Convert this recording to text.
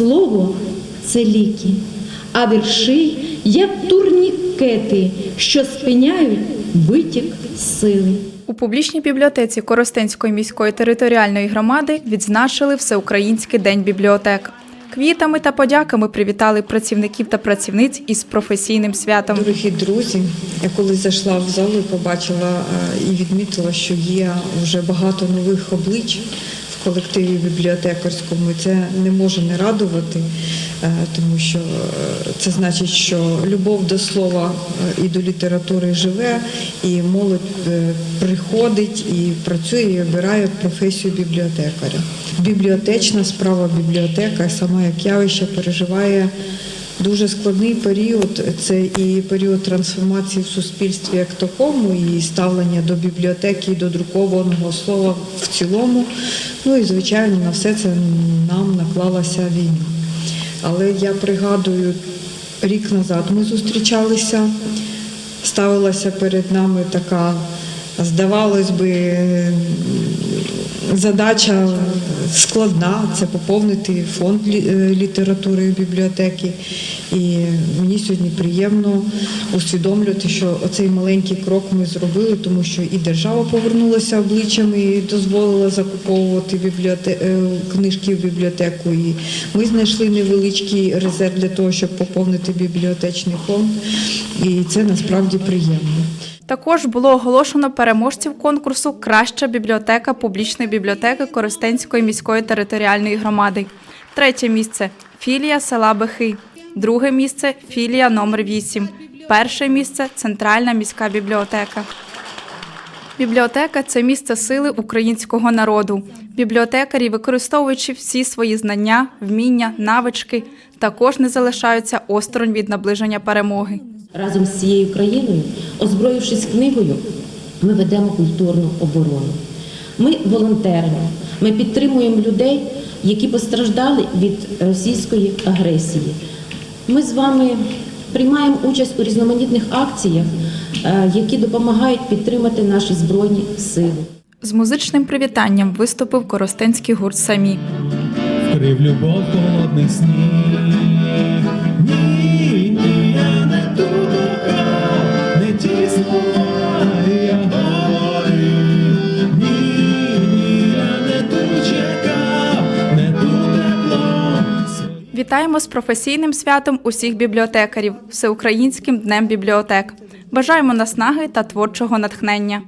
Слово це ліки, а вірші як турнікети, що спиняють витік сили. У публічній бібліотеці Коростенської міської територіальної громади відзначили Всеукраїнський день бібліотек. Квітами та подяками привітали працівників та працівниць із професійним святом. Дорогі друзі, я коли зайшла в залу і побачила е, і відмітила, що є вже багато нових облич колективі бібліотекарському, це не може не радувати, е, тому що е, це значить, що любов до слова е, і до літератури живе, і молодь приходить і працює і обирає професію бібліотекаря. Бібліотечна справа бібліотека, сама як явище, переживає дуже складний період. Це і період трансформації в суспільстві як такому, і ставлення до бібліотеки, і до друкованого слова в цілому. Ну і звичайно на все це нам наклалася війна. Але я пригадую, рік назад ми зустрічалися, ставилася перед нами така, здавалось би, задача складна це поповнити фонд е, літератури бібліотеки. І мені сьогодні приємно усвідомлювати, що оцей маленький крок ми зробили, тому що і держава повернулася обличчями і дозволила закуповувати бібліоте... е, книжки в бібліотеку. І ми знайшли невеличкий резерв для того, щоб поповнити бібліотечний фонд. І це насправді приємно. Також було оголошено переможців конкурсу Краща бібліотека публічної бібліотеки Коростенської міської територіальної громади. Третє місце філія села Бехи. Друге місце філія номер 8 Перше місце Центральна міська бібліотека. Бібліотека це місце сили українського народу. Бібліотекарі, використовуючи всі свої знання, вміння, навички, також не залишаються осторонь від наближення перемоги. Разом з цією країною, озброївшись книгою, ми ведемо культурну оборону. Ми волонтеримо, ми підтримуємо людей, які постраждали від російської агресії. Ми з вами приймаємо участь у різноманітних акціях, е, які допомагають підтримати наші збройні сили. З музичним привітанням виступив коростенський гурт самі. Вкрив любов холодних снів. Вітаємо з професійним святом усіх бібліотекарів, всеукраїнським днем бібліотек. Бажаємо наснаги та творчого натхнення.